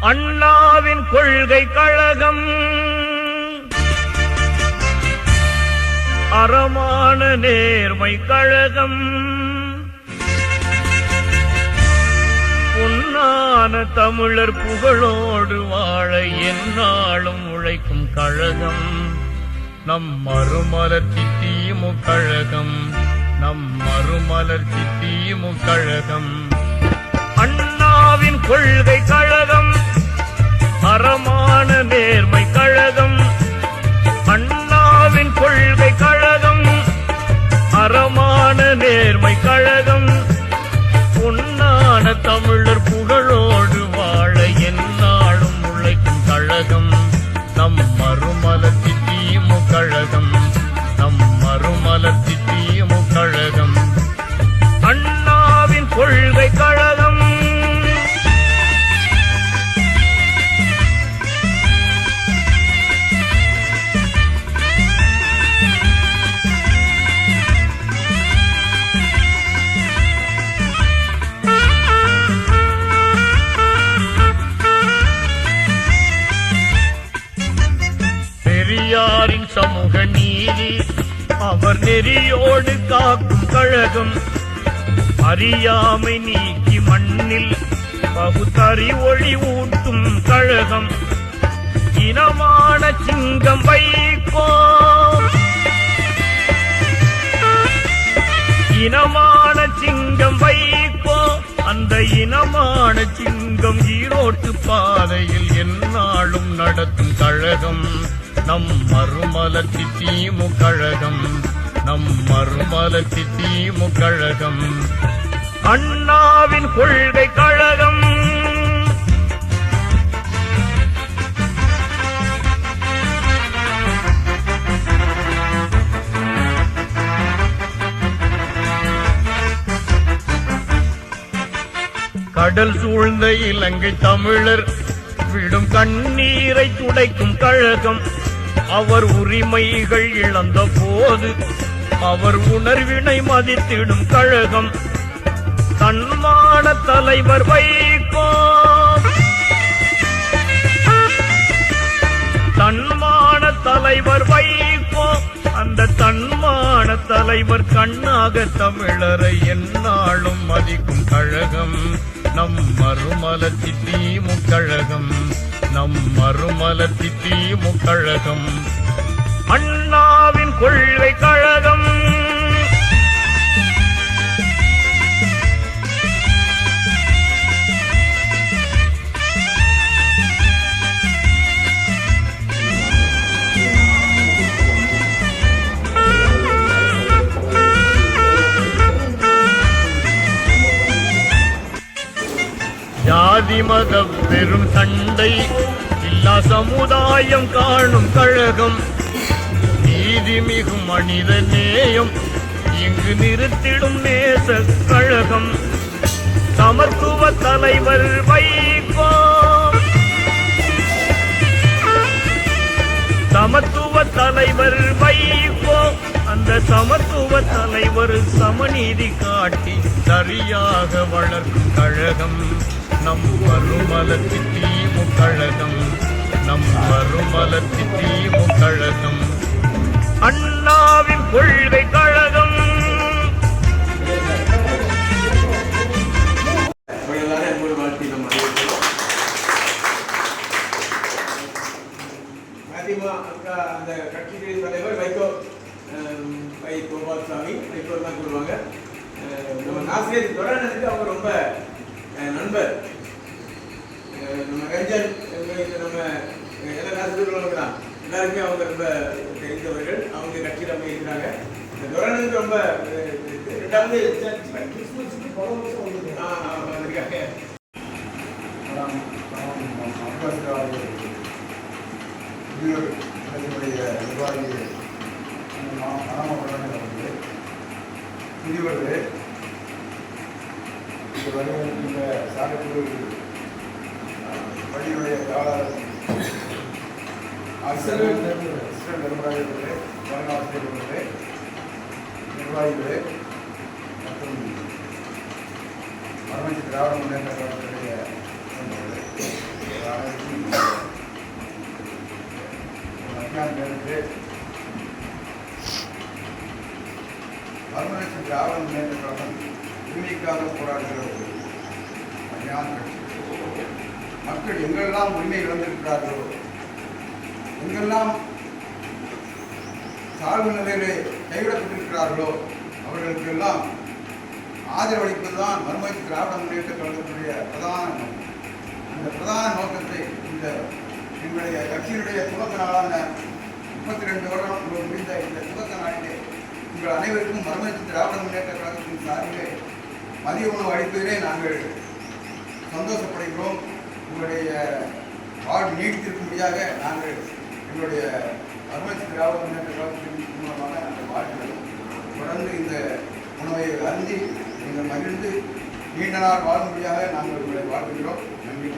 அண்ணாவின் கொள்கை கழகம். அறமான நேர்மை கழகம். பொன்னான தமிழர் புகழோடு வாழ என்னாலும் உழைக்கும் கழகம். நம் மறுமலர்ச்சி தீமு கழகம். நம் மறுமலர்ச்சி தீமு கழகம். அண்ணாவின் கொள்கை கழகம். அறமான நேர்மை கழகம். அண்ணாவின் கொள்கை கழகம். அறமான நேர்மை கழகம். பொன்னான தமிழர் புகழோடு வாழ என்னாலும் உழைக்கும் கழகம். நம் மறுமலர்ச்சி தீமு கழகம். நம் மறுமலர்ச்சி தீமு கழகம். அண்ணாவின் கொள்கை கழகம். பெரியாரின் சமூக நீதி. அவர் நெறியோடு காக்கும் கழகம். அறியாமை நீக்கி மண்ணில் பகுத்தறி ஒளி ஊட்டும் கழகம். இனமான சிங்கம் வைக்கோ இனமான சிங்கம் வைக்கோ அந்த இனமான சிங்கம் ஈரோட்டு பாதையில் எந்நாளும் நடத்தும் கழகம். நம் மறுமலர்ச்சி தீமு கழகம். நம் மறுமலர்ச்சி தீமு கழகம். அண்ணாவின் கொள்கை கழகம். கடல் சூழ்ந்த இலங்கை தமிழர் விடும் கண்ணீரை துடைக்கும் கழகம். அவர் உரிமைகள் இழந்த போது அவர் உணர்வினை மதித்திடும் கழகம் தன்மான தலைவர் வைகோ. தன்மான தலைவர் வைகோ. அந்த தன்மான தலைவர் கண்ணாக தமிழரை எந்நாளும் மதிக்கும் கழகம். நம் மறுமலர்ச்சி தீமு கழகம். நம் மறுமலர் தீமு முக்கழகம் அண்ணாவின் கொள்கை கழகம் ஜாதி மத பெரும் சண்டை. இல்லா சமுதாயம் காணும் கழகம். நீதி மிகும் மனித நேயம். இங்கு நிறுத்திடும் நேச கழகம். சமத்துவ தலைவர் வைகோ சமத்துவ தலைவர் வைகோ அந்த சமத்துவ தலைவர் சமநீதி காட்டி சரியாக வளர்க்கும் கழகம். நம் மறுமலர்ச்சி தீமு கழகம். நம் மறுமலர்ச்சி தீமு கழகம். அண்ணாவின் கொள்கை கழகம். அந்த கட்சிகளின் தலைவர் வைகோ அஹ், வை கோபால்சாமி வைகோ தான் கூறுவாங்க. நம்ம நாசிரியர் தொடர்ந்து அவங்க ரொம்ப நண்பர். அஹ், நம்ம எல்லா நாசிரியர்களும் தான் எல்லாருமே அவங்க ரொம்ப தெரிந்தவர்கள். அவங்க கட்சியில் அவங்க இருக்கிறாங்க இந்த தொடர்ந்து ரொம்ப. ரெண்டாவது கிறிஸ்துமஸுக்கு பல வருஷம் வந்து பிரிவது இந்த வடிவம் நிர்வாகிகளே வருங்காலத்திலே நிர்வாகிகளே மற்றும் வடமஞ்சி திராவிட முன்னேற்ற கழகத்துடைய அஞ்சாம் பேருக்கு வடமஞ்சி திராவிட முன்னேற்ற கழகம் உரிமைக்காக போராடுகிறது அஞ்சாம் கட்சி மக்கள் எங்கெல்லாம் உரிமை இழந்திருக்கிறார்களோ எங்கெல்லாம் தாழ்வு நிலையிலே கைவிடப்பட்டிருக்கிறார்களோ அவர்களுக்கெல்லாம் ஆதரவளிப்பதுதான் மறுமலர்ச்சி திராவிட முன்னேற்ற கழகத்துடைய பிரதான நோக்கம். அந்த பிரதான நோக்கத்தை இந்த எங்களுடைய கட்சியினுடைய துவக்க நாளான முப்பத்தி ரெண்டு வருடம் முடிந்த இந்த துவக்க நாளிலே உங்கள் அனைவருக்கும் மறுமலர்ச்சி திராவிட முன்னேற்ற கழகத்தின் சார்பிலே மதிய உணவு அளிப்பதிலே நாங்கள் சந்தோஷப்படுகிறோம். உங்களுடைய வாழ்வு நீடித்திருக்கும்படியாக நாங்கள் எங்களுடைய மறுமலர்ச்சி திராவிட முன்னேற்ற கழகத்தின் மூலமாக அந்த வாழ்க்கை தொடர்ந்து இந்த உணவை அருந்தி நீங்கள் மகிழ்ந்து நீண்ட நாள் வாழும்படியாக நாங்கள் உங்களை வாழ்கிறோம் நன்றி.